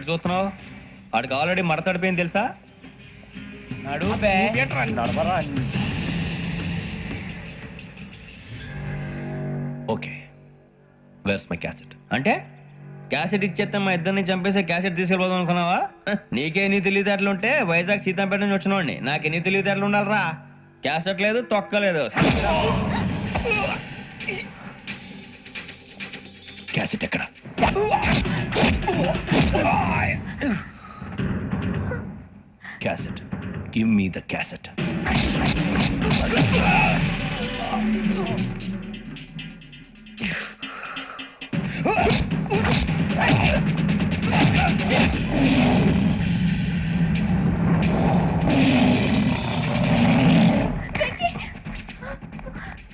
ఏంటంటే చూస్తున్నావు? వాడికి ఆల్రెడీ మడతడిపోయింది తెలుసా? నడు. ఓకే. వేర్స్ మై క్యాసెట్ అంటే క్యాసెట్ ఇచ్చేస్తే మా ఇద్దరిని చంపేసి క్యాసెట్ తీసుకెళ్ళిపోదాం అనుకున్నావా? నీకే ఎన్ని తెలివితేటలు ఉంటే వైజాగ్ సీతాంపేట నుంచి వచ్చినవాడిని నాకు ఎన్ని తెలివితేటలు ఉండాలిరా? క్యాసెట్ లేదు తొక్క లేదు. క్యాసెట్ ఎక్కడ? Cassette. Give me the cassette.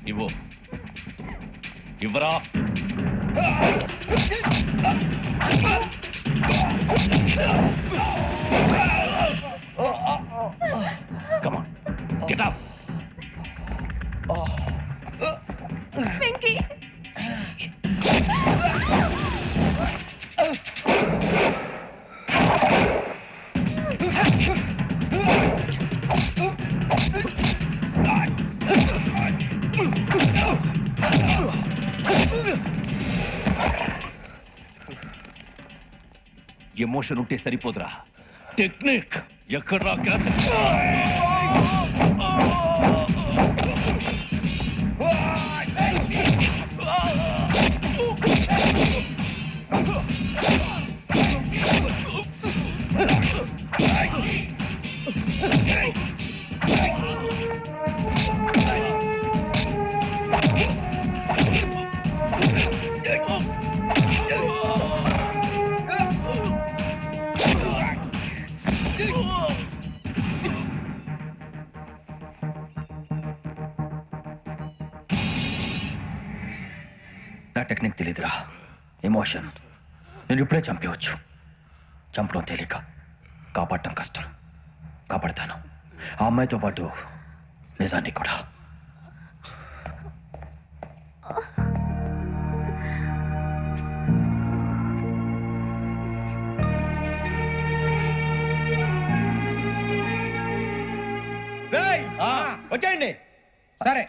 ఇవ్వు. ఇవ్వరా? Ah! Come on, get up. Venky emotion ఉంటే సరిపోదురా టెక్నిక్ ఎక్కడ్రా క్యాసెట్ టెక్నిక్ తెలియదురా ఎమోషన్ నేను ఇప్పుడే చంపేవచ్చు చంపడం తేలిక. కాపాడటం కష్టం. కాపాడతాను. ఆ అమ్మాయితో పాటు నిజాన్ని కూడా. వచ్చేయండి. సరే.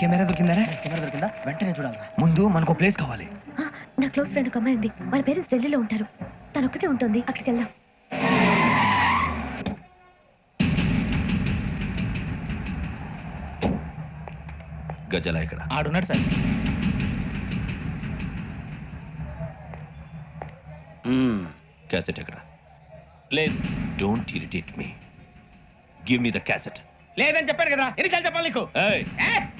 కెమెరా దొరికిందా కెమెరా దొరికిందా? వెంటనే చూడాలరా. ముందు మనకు ప్లేస్ కావాలి. ఆ, నా క్లోజ్ ఫ్రెండ్ ఒక అమ్మాయి ఉంది. వాళ్ళ పేరెంట్స్ ఢిల్లీలో ఉంటారు. తను ఒక్కతే ఉంటుంది. అక్కడికి వెళ్దాం. గజాల ఇక్కడ. ఆడున్నాడు సార్. క్యాసెట్ ఎక్కడ? లేదు. Don't irritate me give me the cassette లేదని చెప్పాను కదా. ఎన్నిసార్లు చెప్పాలి నీకు? ఏయ్. ఏ?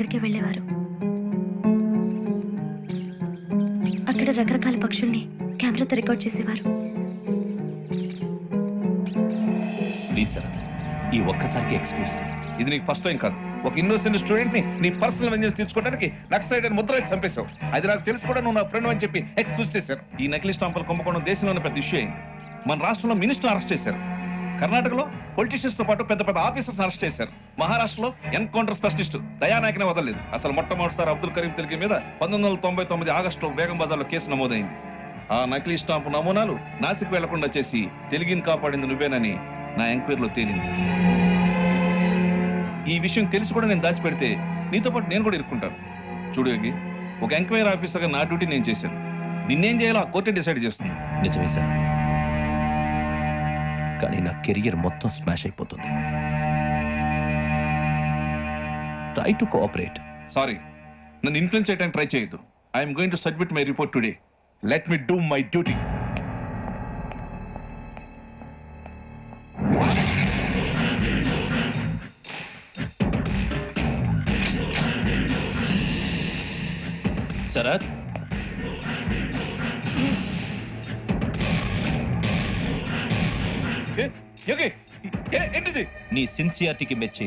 అక్కడికే వెళ్ళేవారు. అక్కడ రకరకాల పక్షుల్ని కెమెరాతో రికార్డ్ చేసేవారు. ప్లీజ్ సార్ ఈ ఒక్కసారికి ఎక్స్క్యూజ్ ఇది నీకు ఫస్ట్ టైం కాదు. ఒక ఇన్నోసెంట్ స్టూడెంట్ని నీ పర్సనల్ వెంజెన్స్ తీర్చుకోవడానికి నక్సలైట్ అని ముద్ర చంపేశావు. అది నాకు తెలుసు కూడా నువ్వు నా ఫ్రెండ్ అని చెప్పి ఎక్స్క్యూజ్ చేశారు. ఈ నకిలీ స్టాంపులు కుంభకోణం దేశంలోనే పెద్ద ఇష్యూ అయింది. మన రాష్ట్రంలో మినిస్టర్ అరెస్ట్ చేశారు. కర్ణాటకలో పొలిటీషియన్స్తో పాటు పెద్ద పెద్ద ఆఫీసర్స్ అరెస్ట్ చేశారు. మహారాష్ట్రలో ఎన్కౌంటర్ స్పెషలిస్ట్ దయానాయకనే వదలలేదు. అసలు మొట్టమొదటిసారి అబ్దుల్ కరీం తిరిగి మీద పంతొమ్మిది వందల తొంభై తొమ్మిది ఆగస్టులో బేగం బజార్లో కేసు నమోదైంది. ఆ నకిలీ స్టాంపు నమూనాలు నాసిక్ వెళ్ళకుండా చేసి తెలుగుని కాపాడింది నువ్వేనని నా ఎంక్వైరీలో తేలింది. ఈ విషయం తెలిసి కూడా నేను దాచిపెడితే నీతో పాటు నేను కూడా ఇరుక్కుంటాను. చూడు యోగి ఒక ఎంక్వైరీ ఆఫీసర్గా నా డ్యూటీ నేను చేశాను. నిన్నేం చేయాలో ఆ కోర్టే డిసైడ్ చేస్తుంది. నిజమే సార్. కానీ నా కెరియర్ మొత్తం స్మాష్ అయిపోతుంది. ట్రై టు కోఆపరేట్ సారీ నన్ను ఇన్ఫ్లుయెన్స్ చేయడానికి ట్రై చేయొద్దు. I'm going to submit my report today let me do my duty Sharath ఏంటిది? నీ సిన్సియారిటీకి మెచ్చి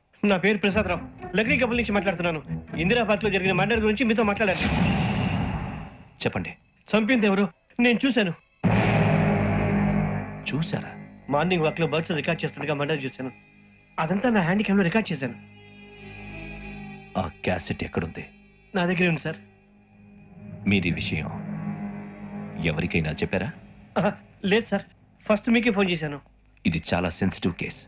నా పేరు ప్రసాదరావు. లక్డీ కపుల్ నుంచి మాట్లాడుతున్నాను. ఇందిరాబాద్లో జరిగిన మర్డర్ గురించి మీతో మాట్లాడాలి. చెప్పండి. చంపింది ఎవరు? నేను చూశాను. చూసారా మార్నింగ్ వాక్లో బర్డ్స్ రికార్డ్ చేస్తుండగా మర్డర్ చూశాను. అదంతా నా హ్యాండ్ క్యామ్లో రికార్డ్ చేశాను. ఆ క్యాసెట్ ఎక్కడుంది? నా దగ్గరే ఉంది సార్. ఈ విషయం ఎవరికైనా చెప్పారా? ఆహా, లేదు సార్. ఫస్ట్ మీకే ఫోన్ చేశాను. ఇది చాలా సెన్సిటివ్ కేస్.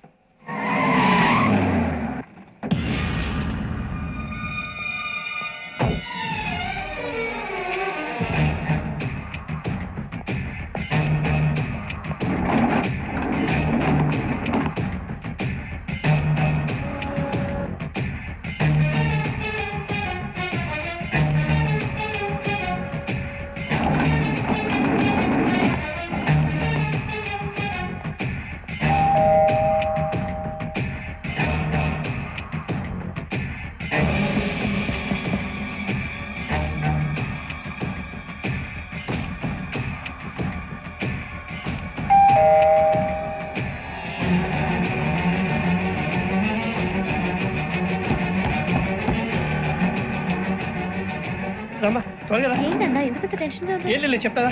త్వరగా. ఏంటన్నా? ఏం లేదు చెప్తాదా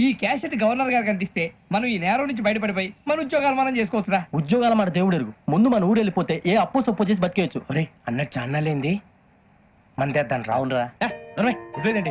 ఈ క్యాసెట్ గవర్నర్ గారికి అందిస్తే మనం ఈ నేరం నుంచి బయటపడిపోయి మన ఉద్యోగాలు మనం చేసుకోవచ్చురా. ఉద్యోగాల మాట దేవుడు ఎరుగు. ముందు మన ఊరు వెళ్ళిపోతే ఏ అప్పు సొప్పు చేసి బతికేయచ్చు. ఒరే అన్నట్టు చాన్నాలేంది? మందేద్దాను రా అవునరా వదిలేదండి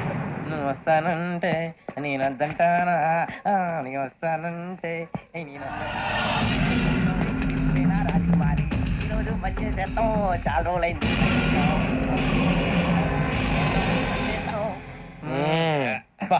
నువ్వు వస్తానంటే నేను అద్దంటానా నేను వస్తానంటే నేను రాజకుమారి? ఈరోజు మంచి చేస్తాం. చాలా రోజులైంది. బా,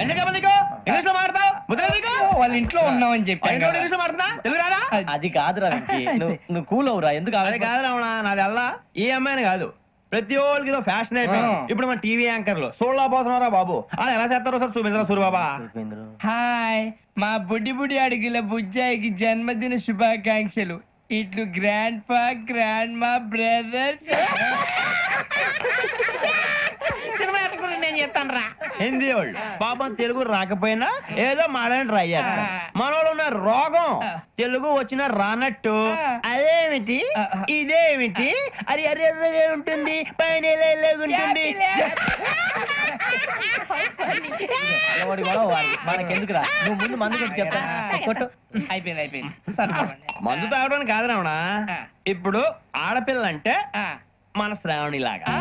ఏ? కావాలి నీకు? ఇంగ్లీష్లో మాడతావు ముద్ర నీకు? వాళ్ళ ఇంట్లో ఉన్నామని చెప్పాను పైన కదా. ఇంగ్లీష్లో తెలుగు రాదా? అది కాదురా వెంకీ. నువ్వు నువ్వు కూల్ అవురా ఎందుకు అది ఆవేశపడ- కాదు రావణ నాది అల్లా. ఈ అమ్మాయిని కాదు. ప్రతి ఒక్కరికి ఏదో ఫ్యాషన్ అయిపోయింది. ఆ. ఇప్పుడు మన టీవీ యాంకర్లు. సోళ్ళ పోతున్నారా బాబు. అది ఎలా చేస్తారో సార్ చూపించరా సూరిబాబా అయిపోయిందిరా. హాయ్. మా బుడ్డి బుడ్డి అడిగిల బుజ్జాయికి జన్మదిన శుభాకాంక్షలు. ఇట్లు గ్రాండ్ ఫా గ్రాండ్ మా బ్రదర్స్ చెప్తాను రా హిందీ వాళ్ళు. పాపం తెలుగు రాకపోయినా ఏదో మాడని ట్రై చేస్తారు. మనోళ్ళు ఉన్న రోగం తెలుగు వచ్చిన రానట్టు. అదేమిటి? ఇదేమిటి? అది ఎర్రగా ఉంటుంది. పైన ఉంటుంది. ఎవడి గొడవ వాడిది. మనకెందుకురా? నువ్వు ముందు మందు కొట్టి చెప్తాను కొట్టు. అయిపోయింది అయిపోయింది. మందు తాగడానికి కాదు రావణ. ఇప్పుడు ఆడపిల్ల అంటే మన శ్రావణి లాగా ఆ.